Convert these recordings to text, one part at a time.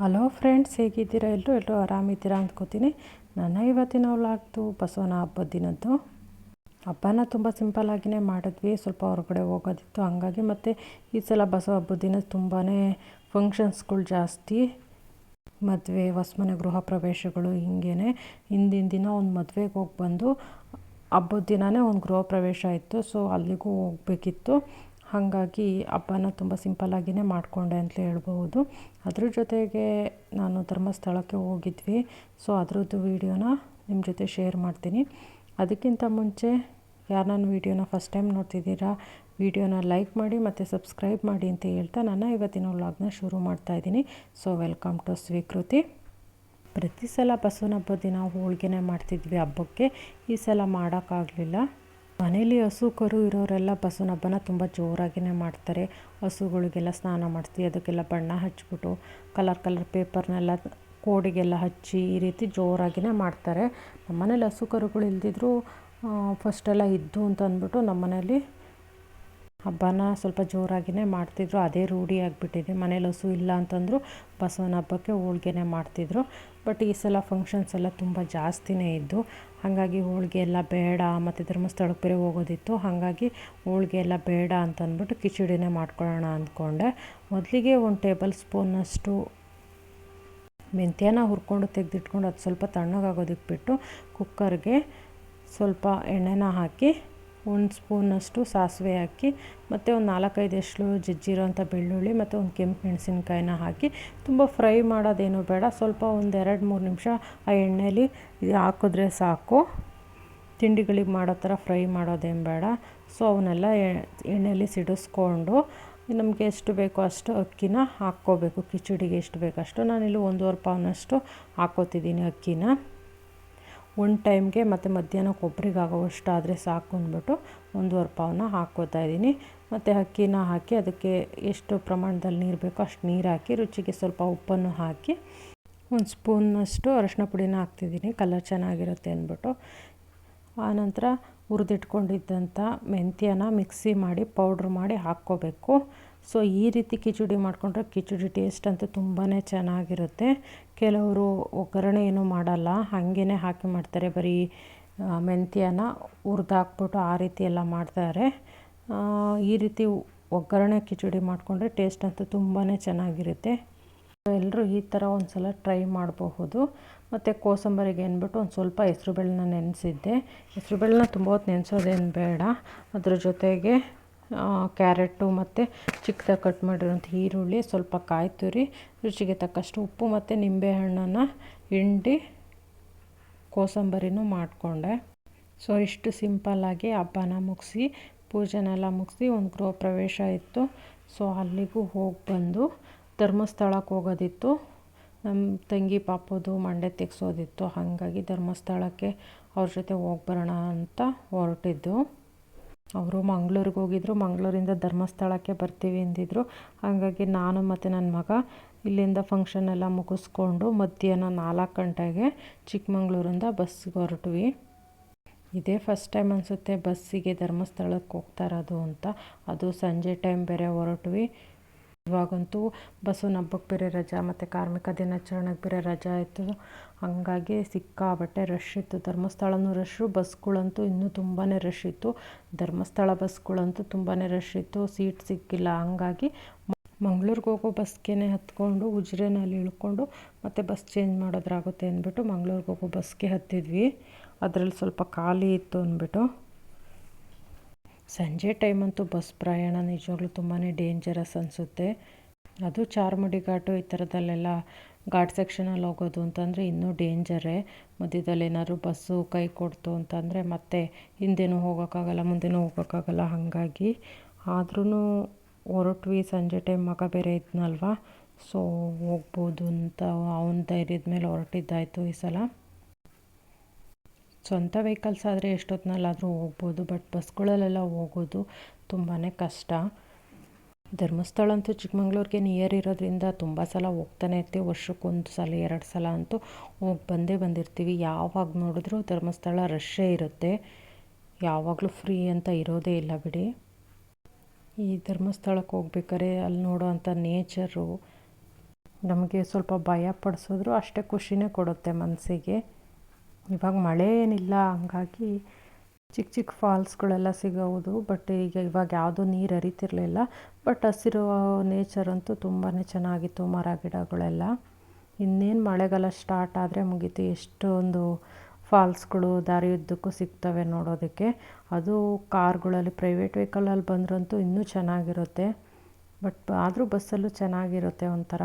Hello friends ಹೇಗಿದ್ದೀರಾ? ಎಲ್ಲರೂ ಎಲ್ಲರೂ ಆರಾಮಿದ್ದೀರಾ ಅಂದ್ಕೋತೀನಿ. ನನ್ನ ಇವತ್ತಿನ ವ್ಲಾಗ್ದು ಬಸವನ ಹಬ್ಬದ ದಿನದ್ದು. ಹಬ್ಬನ ತುಂಬ ಸಿಂಪಲ್ಲಾಗಿಯೇ ಮಾಡಿದ್ವಿ. ಸ್ವಲ್ಪ ಹೊರಗಡೆ ಹೋಗೋದಿತ್ತು. ಹಂಗಾಗಿ ಮತ್ತು ಈ ಸಲ ಬಸವ ಹಬ್ಬದ ದಿನ ತುಂಬಾ ಫಂಕ್ಷನ್ಸ್ಗಳು ಜಾಸ್ತಿ. ಮದುವೆ, ಹೊಸ್ಮನೆ, ಗೃಹ ಪ್ರವೇಶಗಳು ಹಿಂಗೇ ಹಿಂದಿನ ದಿನ ಒಂದು ಮದುವೆಗೆ ಹೋಗಿ ಬಂದು ಹಬ್ಬದ ದಿನವೇ ಒಂದು ಗೃಹ ಪ್ರವೇಶ ಇತ್ತು. ಸೊ ಅಲ್ಲಿಗೂ ಹೋಗಬೇಕಿತ್ತು. ಹಾಗಾಗಿ ಹಬ್ಬನ ತುಂಬ ಸಿಂಪಲ್ಲಾಗಿಯೇ ಮಾಡಿಕೊಂಡೆ ಅಂತ ಹೇಳ್ಬೋದು. ಅದ್ರ ಜೊತೆಗೆ ನಾನು ಧರ್ಮಸ್ಥಳಕ್ಕೆ ಹೋಗಿದ್ವಿ. ಸೊ ಅದರದ್ದು ವೀಡಿಯೋನ ನಿಮ್ಮ ಜೊತೆ ಶೇರ್ ಮಾಡ್ತೀನಿ. ಅದಕ್ಕಿಂತ ಮುಂಚೆ ಯಾರು ನನ್ನ ವೀಡಿಯೋನ ಫಸ್ಟ್ ಟೈಮ್ ನೋಡ್ತಿದ್ದೀರಾ, ವೀಡಿಯೋನ ಲೈಕ್ ಮಾಡಿ ಮತ್ತು ಸಬ್ಸ್ಕ್ರೈಬ್ ಮಾಡಿ ಅಂತ ಹೇಳ್ತಾ ನನ್ನ ಇವತ್ತಿನ ವ್ಲಾಗ್ನ ಶುರು ಮಾಡ್ತಾ ಇದ್ದೀನಿ. ಸೊ ವೆಲ್ಕಮ್ ಟು ಸ್ವೀಕೃತಿ ಪ್ರತಿ ಸಲ ಬಸವನ ಹಬ್ಬದ ದಿನ ಹೋಳಿಗೆನೇ ಮಾಡ್ತಿದ್ವಿ ಹಬ್ಬಕ್ಕೆ. ಈ ಸಲ ಮಾಡೋಕ್ಕಾಗಲಿಲ್ಲ. ಮನೇಲಿ ಹಸು ಕರು ಇರೋರೆಲ್ಲ ಬಸವನ ಹಬ್ಬನ ತುಂಬ ಜೋರಾಗಿಯೇ ಮಾಡ್ತಾರೆ. ಹಸುಗಳಿಗೆಲ್ಲ ಸ್ನಾನ ಮಾಡಿಸಿ ಅದಕ್ಕೆಲ್ಲ ಬಣ್ಣ ಹಚ್ಬಿಟ್ಟು ಕಲರ್ ಕಲರ್ ಪೇಪರ್ನೆಲ್ಲ ಕೋಡಿಗೆಲ್ಲ ಹಚ್ಚಿ ಈ ರೀತಿ ಜೋರಾಗಿಯೇ ಮಾಡ್ತಾರೆ. ನಮ್ಮ ಮನೇಲಿ ಹಸು ಕರುಗಳು ಇಲ್ದಿದ್ರು ಫಸ್ಟೆಲ್ಲ ಇದ್ದು ಅಂತ ಅಂದ್ಬಿಟ್ಟು ನಮ್ಮ ಮನೇಲಿ ಹಬ್ಬನ ಸ್ವಲ್ಪ ಜೋರಾಗಿಯೇ ಮಾಡ್ತಿದ್ರು. ಅದೇ ರೂಢಿ ಆಗಿಬಿಟ್ಟಿದೆ. ಮನೇಲಿ ಹಸು ಇಲ್ಲ ಅಂತಂದರೂ ಬಸವನ ಹಬ್ಬಕ್ಕೆ ಹೋಳ್ಗೆನೇ ಮಾಡ್ತಿದ್ರು. ಬಟ್ ಈ ಸಲ ಫಂಕ್ಷನ್ಸ್ ಎಲ್ಲ ತುಂಬ ಜಾಸ್ತಿನೇ ಇದ್ದು, ಹಾಗಾಗಿ ಹೋಳಿಗೆ ಎಲ್ಲ ಬೇಡ ಮತ್ತು ಧರ್ಮಸ್ಥಳಕ್ಕೆ ಬೇರೆ ಹೋಗೋದಿತ್ತು. ಹಾಗಾಗಿ ಹೋಳಿಗೆ ಎಲ್ಲ ಬೇಡ ಅಂತಂದ್ಬಿಟ್ಟು ಕಿಚಡಿನೇ ಮಾಡ್ಕೊಳ್ಳೋಣ ಅಂದ್ಕೊಂಡೆ. ಮೊದಲಿಗೆ ಒಂದು ಟೇಬಲ್ ಸ್ಪೂನಷ್ಟು ಮೆಂತ್ಯನ ಹುರ್ಕೊಂಡು ತೆಗೆದಿಟ್ಕೊಂಡು ಅದು ಸ್ವಲ್ಪ ತಣ್ಣಗಾಗೋದಕ್ಕೆ ಬಿಟ್ಟು ಕುಕ್ಕರ್ಗೆ ಸ್ವಲ್ಪ ಎಣ್ಣೆನ ಹಾಕಿ ಒಂದು ಸ್ಪೂನಷ್ಟು ಸಾಸಿವೆ ಹಾಕಿ, ಮತ್ತು ಒಂದು ನಾಲ್ಕೈದು ನಾಲ್ಕೈದಷ್ಟು ಜಜ್ಜಿರೋಂಥ ಬೆಳ್ಳುಳ್ಳಿ, ಮತ್ತು ಒಂದು ಕೆಂಪು ಮೆಣಸಿನ್ಕಾಯಿನ ಹಾಕಿ. ತುಂಬ ಫ್ರೈ ಮಾಡೋದೇನು ಬೇಡ, ಸ್ವಲ್ಪ ಒಂದು ಎರಡು ಮೂರು ನಿಮಿಷ ಆ ಎಣ್ಣೆಲಿ ಹಾಕಿದ್ರೆ ಸಾಕು. ತಿಂಡಿಗಳಿಗೆ ಮಾಡೋ ಥರ ಫ್ರೈ ಮಾಡೋದೇನು ಬೇಡ. ಸೊ, ಅವನ್ನೆಲ್ಲ ಎಣ್ಣೆಯಲ್ಲಿ ಸಿಡಿಸ್ಕೊಂಡು ನಮಗೆ ಎಷ್ಟು ಬೇಕೋ ಅಷ್ಟು ಅಕ್ಕಿನ ಹಾಕ್ಕೋಬೇಕು. ಕಿಚಡಿಗೆ ಎಷ್ಟು ಬೇಕೋ ಅಷ್ಟು. ನಾನಿಲ್ಲಿ ಒಂದೂವರೆ ಪಾವ್ನಷ್ಟು ಹಾಕ್ಕೋತಿದ್ದೀನಿ ಅಕ್ಕಿನ. ಒಂದು ಟೈಮ್ಗೆ ಮತ್ತು ಮಧ್ಯಾಹ್ನ ಒಬ್ರಿಗೆ ಆಗೋವಷ್ಟು ಆದರೆ ಸಾಕು ಅಂದ್ಬಿಟ್ಟು ಒಂದೂವರೆ ಪಾವನ್ನ ಹಾಕ್ಕೋತಾ ಇದ್ದೀನಿ. ಮತ್ತು ಅಕ್ಕಿನ ಹಾಕಿ ಅದಕ್ಕೆ ಎಷ್ಟು ಪ್ರಮಾಣದಲ್ಲಿ ನೀರು ಬೇಕೋ ಅಷ್ಟು ನೀರು ಹಾಕಿ, ರುಚಿಗೆ ಸ್ವಲ್ಪ ಉಪ್ಪನ್ನು ಹಾಕಿ ಒಂದು ಸ್ಪೂನಷ್ಟು ಅರಶಿನ ಪುಡಿನ ಹಾಕ್ತಿದ್ದೀನಿ, ಕಲರ್ ಚೆನ್ನಾಗಿರುತ್ತೆ ಅಂದ್ಬಿಟ್ಟು. ಆನಂತರ ಹುರಿದಿಟ್ಕೊಂಡಿದ್ದಂಥ ಮೆಂತ್ಯನ ಮಿಕ್ಸಿ ಮಾಡಿ, ಪೌಡ್ರ್ ಮಾಡಿ ಹಾಕ್ಕೋಬೇಕು. ಸೊ ಈ ರೀತಿ ಕಿಚಡಿ ಮಾಡಿಕೊಂಡ್ರೆ ಕಿಚಡಿ ಟೇಸ್ಟ್ ಅಂತೂ ತುಂಬಾ ಚೆನ್ನಾಗಿರುತ್ತೆ. ಕೆಲವರು ಒಗ್ಗರಣೆ ಏನೂ ಮಾಡಲ್ಲ ಹಾಗೇ ಹಾಕಿ ಮಾಡ್ತಾರೆ. ಬರೀ ಮೆಂತ್ಯನ ಹುರಿದಾಕ್ಬಿಟ್ಟು ಆ ರೀತಿ ಎಲ್ಲ ಮಾಡ್ತಾರೆ. ಈ ರೀತಿ ಒಗ್ಗರಣೆ ಕಿಚಡಿ ಮಾಡಿಕೊಂಡ್ರೆ ಟೇಸ್ಟ್ ಅಂತೂ ತುಂಬಾ ಚೆನ್ನಾಗಿರುತ್ತೆ. ಎಲ್ಲರೂ ಈ ಥರ ಒಂದು ಸಲ ಟ್ರೈ ಮಾಡಬಹುದು. ಮತ್ತು ಕೋಸಂಬರಿಗೆ ಅಂದ್ಬಿಟ್ಟು ಒಂದು ಸ್ವಲ್ಪ ಹೆಸ್ರುಬೇಳೆನ ನೆನೆಸಿದ್ದೆ. ಹೆಸ್ರುಬೇಳೆನ ತುಂಬ ಹೊತ್ತು ನೆನೆಸೋದೇನು ಬೇಡ. ಅದ್ರ ಜೊತೆಗೆ ಕ್ಯಾರೆಟು ಮತ್ತು ಚಿಕ್ಕದಾಗಿ ಕಟ್ ಮಾಡಿರೋಂಥ ಈರುಳ್ಳಿ ಸ್ವಲ್ಪ ಕಾಯಿ ತುರಿ ರುಚಿಗೆ ತಕ್ಕಷ್ಟು ಉಪ್ಪು ಮತ್ತು ನಿಂಬೆಹಣ್ಣನ್ನು ಹಿಂಡಿ ಕೋಸಂಬರಿನೂ ಮಾಡಿಕೊಂಡೆ. ಸೊ ಇಷ್ಟು ಸಿಂಪಲ್ಲಾಗಿ ಹಬ್ಬನ ಮುಗಿಸಿ, ಪೂಜೆನೆಲ್ಲ ಮುಗಿಸಿ ಒಂದು ಗೃಹ ಪ್ರವೇಶ ಇತ್ತು. ಸೊ ಅಲ್ಲಿಗೂ ಹೋಗಿ ಬಂದು ಧರ್ಮಸ್ಥಳಕ್ಕೆ ಹೋಗೋದಿತ್ತು. ನಮ್ಮ ತಂಗಿ ಪಾಪದು ಮಂಡೆ ತೆಗ್ಸೋದಿತ್ತು. ಹಾಗಾಗಿ ಧರ್ಮಸ್ಥಳಕ್ಕೆ ಅವ್ರ ಜೊತೆ ಹೋಗಿ ಬರೋಣ ಅಂತ ಹೊರಟಿದ್ದು. ಅವರು ಮಂಗ್ಳೂರಿಗೆ ಹೋಗಿದ್ರು, ಮಂಗಳೂರಿಂದ ಧರ್ಮಸ್ಥಳಕ್ಕೆ ಬರ್ತೀವಿ ಅಂದಿದ್ರು. ಹಾಗಾಗಿ ನಾನು ಮತ್ತು ನನ್ನ ಮಗ ಇಲ್ಲಿಂದ ಫಂಕ್ಷನ್ ಎಲ್ಲ ಮುಗಿಸ್ಕೊಂಡು ಮಧ್ಯಾಹ್ನ ನಾಲ್ಕು ಗಂಟೆಗೆ ಚಿಕ್ಕಮಂಗ್ಳೂರಿಂದ ಬಸ್ಸಿಗೆ ಹೊರಟ್ವಿ. ಇದೇ ಫಸ್ಟ್ ಟೈಮ್ ಅನಿಸುತ್ತೆ ಬಸ್ಸಿಗೆ ಧರ್ಮಸ್ಥಳಕ್ಕೆ ಹೋಗ್ತಾರದು ಅಂತ. ಅದು ಸಂಜೆ ಟೈಮ್ ಬೇರೆ ಹೊರಟ್ವಿ. ಇವಾಗಂತೂ ಬಸ್ಸು ಹಬ್ಬಕ್ಕೆ ಬೇರೆ ರಜಾ, ಮತ್ತು ಕಾರ್ಮಿಕ ದಿನಾಚರಣೆಗೆ ಬೇರೆ ರಜಾ ಇತ್ತು ಹಾಗಾಗಿ ಸಿಕ್ಕಾಪಟ್ಟೆ ರಶ್ ಇತ್ತು. ಧರ್ಮಸ್ಥಳನೂ ರಶ್ಶು ಬಸ್ಗಳಂತೂ ಇನ್ನೂ ತುಂಬಾ ರಶ್ ಇತ್ತು. ಧರ್ಮಸ್ಥಳ ಬಸ್ಗಳಂತೂ ತುಂಬಾ ರಶ್ ಇತ್ತು. ಸೀಟ್ ಸಿಕ್ಕಿಲ್ಲ. ಹಂಗಾಗಿ ಮಂಗ್ಳೂರಿಗೆ ಹೋಗೋ ಬಸ್ಗೆ ಹತ್ಕೊಂಡು, ಉಜಿರೆನಲ್ಲಿ ಇಳ್ಕೊಂಡು, ಮತ್ತೆ ಬಸ್ ಚೇಂಜ್ ಮಾಡೋದ್ರಾಗುತ್ತೆ ಅಂದ್ಬಿಟ್ಟು ಮಂಗ್ಳೂರಿಗೆ ಹೋಗೋ ಬಸ್ಗೆ ಹತ್ತಿದ್ವಿ. ಅದರಲ್ಲಿ ಸ್ವಲ್ಪ ಖಾಲಿ ಇತ್ತು ಅಂದ್ಬಿಟ್ಟು. ಸಂಜೆ ಟೈಮಂತೂ ಬಸ್ ಪ್ರಯಾಣ ನಿಜವಾಗ್ಲೂ ತುಂಬಾ ಡೇಂಜರಸ್ ಅನಿಸುತ್ತೆ. ಅದು ಚಾರ್ಮುಡಿ ಘಾಟು ಈ ಥರದಲ್ಲೆಲ್ಲ ಘಾಟ್ ಸೆಕ್ಷನಲ್ಲಿ ಹೋಗೋದು ಅಂತಂದರೆ ಇನ್ನೂ ಡೇಂಜರೇ ಮಧ್ಯದಲ್ಲಿ ಏನಾದರೂ ಬಸ್ಸು ಕೈ ಕೊಡ್ತು ಅಂತಂದರೆ ಮತ್ತೆ ಹಿಂದೆನೂ ಹೋಗೋಕ್ಕಾಗಲ್ಲ, ಮುಂದೆನೂ ಹೋಗೋಕ್ಕಾಗಲ್ಲ ಹಾಗಾಗಿ. ಆದ್ರೂ ಹೊರಟ್ವಿ ಸಂಜೆ ಟೈಮ್ ಮಗ ಬೇರೆ ಇದ್ನಲ್ವಾ? ಸೊ ಹೋಗ್ಬೋದು ಅಂತ ಅವನ ಧೈರ್ಯದ ಮೇಲೆ ಹೊರಟಿದ್ದಾಯಿತು ಈ ಸಲ. ಸ್ವಂತ ವೆಹಿಕಲ್ಸ್ ಆದರೆ ಎಷ್ಟೊತ್ತಿನಲ್ಲಾದರೂ ಹೋಗ್ಬೋದು, ಬಟ್ ಬಸ್ಗಳಲ್ಲೆಲ್ಲ ಹೋಗೋದು ತುಂಬಾ ಕಷ್ಟ. ಧರ್ಮಸ್ಥಳ ಅಂತೂ ಚಿಕ್ಕಮಂಗ್ಳೂರಿಗೆ ನಿಯರ್ ಇರೋದ್ರಿಂದ ತುಂಬ ಸಲ ಹೋಗ್ತಾನೆ ಇರ್ತೀವಿ, ವರ್ಷಕ್ಕೊಂದು ಸಲ, ಎರಡು ಸಲ ಅಂತೂ ಹೋಗಿ ಬಂದೇ ಬಂದಿರ್ತೀವಿ. ಯಾವಾಗ ನೋಡಿದ್ರೂ ಧರ್ಮಸ್ಥಳ ರಶ್ಶೇ ಇರುತ್ತೆ. ಯಾವಾಗಲೂ ಫ್ರೀ ಅಂತ ಇರೋದೇ ಇಲ್ಲ ಬಿಡಿ. ಈ ಧರ್ಮಸ್ಥಳಕ್ಕೆ ಹೋಗ್ಬೇಕಾದ್ರೆ ಅಲ್ಲಿ ನೋಡೋವಂಥ ನೇಚರು ನಮಗೆ ಸ್ವಲ್ಪ ಭಯ ಪಡಿಸಿದ್ರು ಅಷ್ಟೇ ಖುಷಿನೇ ಕೊಡುತ್ತೆ ಮನಸ್ಸಿಗೆ. ಇವಾಗ ಮಳೆ ಏನಿಲ್ಲ, ಹಂಗಾಗಿ ಚಿಕ್ಕ ಚಿಕ್ಕ ಫಾಲ್ಸ್ಗಳೆಲ್ಲ ಸಿಗೋದು, ಬಟ್ ಈಗ ಇವಾಗ ಯಾವುದೂ ನೀರು ಹರಿತಿರ್ಲಿಲ್ಲ. ಬಟ್ ಹಸಿರು ನೇಚರ್ ಅಂತೂ ತುಂಬಾ ಚೆನ್ನಾಗಿತ್ತು ಮರ ಗಿಡಗಳೆಲ್ಲ. ಇನ್ನೇನು ಮಳೆಗಾಲ ಸ್ಟಾರ್ಟ್ ಆದರೆ ಮುಗೀತು, ಎಷ್ಟೊಂದು ಫಾಲ್ಸ್ಗಳು ದಾರಿಯುದ್ದಕ್ಕೂ ಸಿಗ್ತವೆ ನೋಡೋದಕ್ಕೆ. ಅದು ಕಾರ್ಗಳಲ್ಲಿ ಪ್ರೈವೇಟ್ ವೆಹಿಕಲಲ್ಲಿ ಬಂದ್ರಂತೂ ಇನ್ನೂ ಚೆನ್ನಾಗಿರುತ್ತೆ. ಬಟ್ ಆದರೂ ಬಸ್ಸಲ್ಲೂ ಚೆನ್ನಾಗಿರುತ್ತೆ ಒಂಥರ.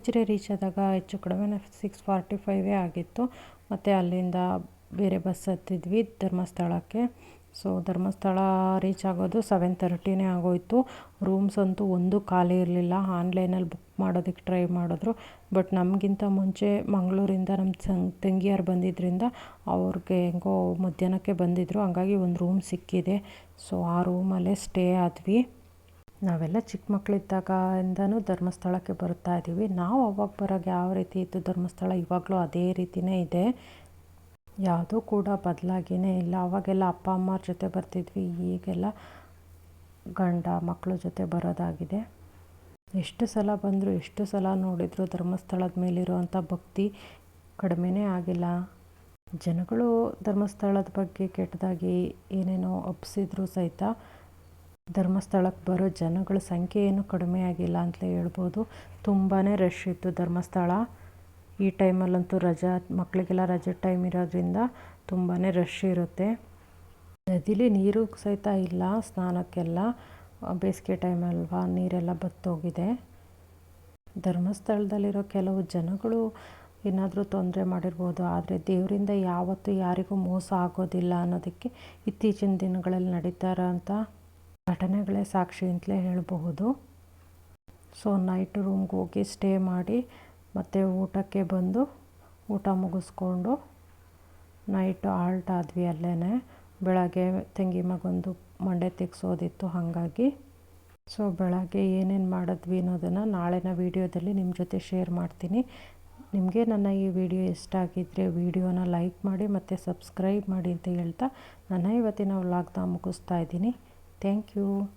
ಉಜಿರೆ ರೀಚ್ ಆದಾಗ ಹೆಚ್ಚು ಕಡಿಮೆ ಸಿಕ್ಸ್ ಫಾರ್ಟಿ ಫೈವೇ ಆಗಿತ್ತು. ಮತ್ತು ಅಲ್ಲಿಂದ ಬೇರೆ ಬಸ್ ಹತ್ತಿದ್ವಿ ಧರ್ಮಸ್ಥಳಕ್ಕೆ. ಸೊ ಧರ್ಮಸ್ಥಳ ರೀಚ್ ಆಗೋದು ಸೆವೆನ್ ತರ್ಟಿನೇ ಆಗೋಯಿತು. ರೂಮ್ಸ್ ಅಂತೂ ಒಂದು ಖಾಲಿ ಇರಲಿಲ್ಲ. ಆನ್ಲೈನಲ್ಲಿ ಬುಕ್ ಮಾಡೋದಕ್ಕೆ ಟ್ರೈ ಮಾಡಿದ್ರು. ಬಟ್ ನಮಗಿಂತ ಮುಂಚೆ ಮಂಗಳೂರಿಂದ ನಮ್ಮ ಸಂ, ತಂಗಿಯರು ಬಂದಿದ್ದರಿಂದ ಅವ್ರಿಗೆ ಹೆಂಗೋ ಮಧ್ಯಾಹ್ನಕ್ಕೆ ಬಂದಿದ್ದರು ಹಂಗಾಗಿ ಒಂದು ರೂಮ್ ಸಿಕ್ಕಿದೆ. ಸೊ ಆ ರೂಮಲ್ಲೇ ಸ್ಟೇ ಆದ್ವಿ. ನಾವೆಲ್ಲ ಚಿಕ್ಕ ಮಕ್ಕಳಿದ್ದಾಗಿಂದನೂ ಧರ್ಮಸ್ಥಳಕ್ಕೆ ಬರುತ್ತಾ ಇದ್ದೀವಿ. ನಾವು ಅವಾಗ ಬರೋಕ್ಕೆ ಯಾವ ರೀತಿ ಇತ್ತು? ಧರ್ಮಸ್ಥಳ ಇವಾಗಲೂ ಅದೇ ರೀತಿಯೇ ಇದೆ. ಯಾವುದೂ ಕೂಡ ಬದಲಾಗಿಯೇ ಇಲ್ಲ. ಅವಾಗೆಲ್ಲ ಅಪ್ಪ ಅಮ್ಮರ ಜೊತೆ ಬರ್ತಿದ್ವಿ. ಈಗೆಲ್ಲ ಗಂಡ ಮಕ್ಕಳ ಜೊತೆ ಬರೋದಾಗಿದೆ. ಎಷ್ಟು ಸಲ ಬಂದರೂ, ಎಷ್ಟು ಸಲ ನೋಡಿದರೂ ಧರ್ಮಸ್ಥಳದ ಮೇಲಿರುವಂಥ ಭಕ್ತಿ ಕಡಿಮೆನೇ ಆಗಿಲ್ಲ. ಜನಗಳು ಧರ್ಮಸ್ಥಳದ ಬಗ್ಗೆ ಕೆಟ್ಟದಾಗಿ ಏನೇನೋ ಒಪ್ಪಿಸಿದ್ರು ಸಹಿತ ಧರ್ಮಸ್ಥಳಕ್ಕೆ ಬರೋ ಜನಗಳ ಸಂಖ್ಯೆ ಏನು ಕಡಿಮೆ ಆಗಿಲ್ಲ ಅಂತಲೇ ಹೇಳ್ಬೋದು. ತುಂಬಾ ರಶ್ ಇತ್ತು ಧರ್ಮಸ್ಥಳ. ಈ ಟೈಮಲ್ಲಂತೂ ರಜಾ ಮಕ್ಕಳಿಗೆಲ್ಲ ರಜೆ ಟೈಮ್ ಇರೋದ್ರಿಂದ ತುಂಬಾ ರಶ್ ಇರುತ್ತೆ. ನದಿಲಿ ನೀರು ಸಹಿತ ಇಲ್ಲ, ಸ್ನಾನಕ್ಕೆಲ್ಲ. ಬೇಸಿಗೆ ಟೈಮಲ್ವಾ ನೀರೆಲ್ಲ ಬತ್ತೋಗಿದೆ. ಧರ್ಮಸ್ಥಳದಲ್ಲಿರೋ ಕೆಲವು ಜನಗಳು ಏನಾದರೂ ತೊಂದರೆ ಮಾಡಿರ್ಬೋದು, ಆದರೆ ದೇವರಿಂದ ಯಾವತ್ತೂ ಯಾರಿಗೂ ಮೋಸ ಆಗೋದಿಲ್ಲ ಅನ್ನೋದಕ್ಕೆ ಇತ್ತೀಚಿನ ದಿನಗಳಲ್ಲಿ ನಡೀತಾರ ಇರೋಂಥ ಘಟನೆಗಳೇ ಸಾಕ್ಷಿ ಅಂತಲೇ ಹೇಳಬಹುದು. ಸೊ ನೈಟ್ ರೂಮ್ಗೆ ಹೋಗಿ ಸ್ಟೇ ಮಾಡಿ, ಮತ್ತು ಊಟಕ್ಕೆ ಬಂದು ಊಟ ಮುಗಿಸ್ಕೊಂಡು ನೈಟ್ ಆಲ್ಟ್ ಆದ್ವಿ ಅಲ್ಲೇ ಬೆಳಗ್ಗೆ ತಂಗಿ ಮಗೊಂದು ಮಂಡೆ ತೆಗ್ಸೋದಿತ್ತು ಹಾಗಾಗಿ. ಸೊ ಬೆಳಗ್ಗೆ ಏನೇನು ಮಾಡಿದ್ವಿ ಅನ್ನೋದನ್ನು ನಾಳೆನ ವೀಡಿಯೋದಲ್ಲಿ ನಿಮ್ಮ ಜೊತೆ ಶೇರ್ ಮಾಡ್ತೀನಿ. ನಿಮಗೆ ನನ್ನ ಈ ವಿಡಿಯೋ ಇಷ್ಟ ಆಗಿದ್ದರೆ ವಿಡಿಯೋನ ಲೈಕ್ ಮಾಡಿ ಮತ್ತು ಸಬ್ಸ್ಕ್ರೈಬ್ ಮಾಡಿ ಅಂತ ಹೇಳ್ತಾ ನನ್ನ ಇವತ್ತಿನ ವ್ಲಾಗ್ನ ಮುಗಿಸ್ತಾ ಇದ್ದೀನಿ. Thank you.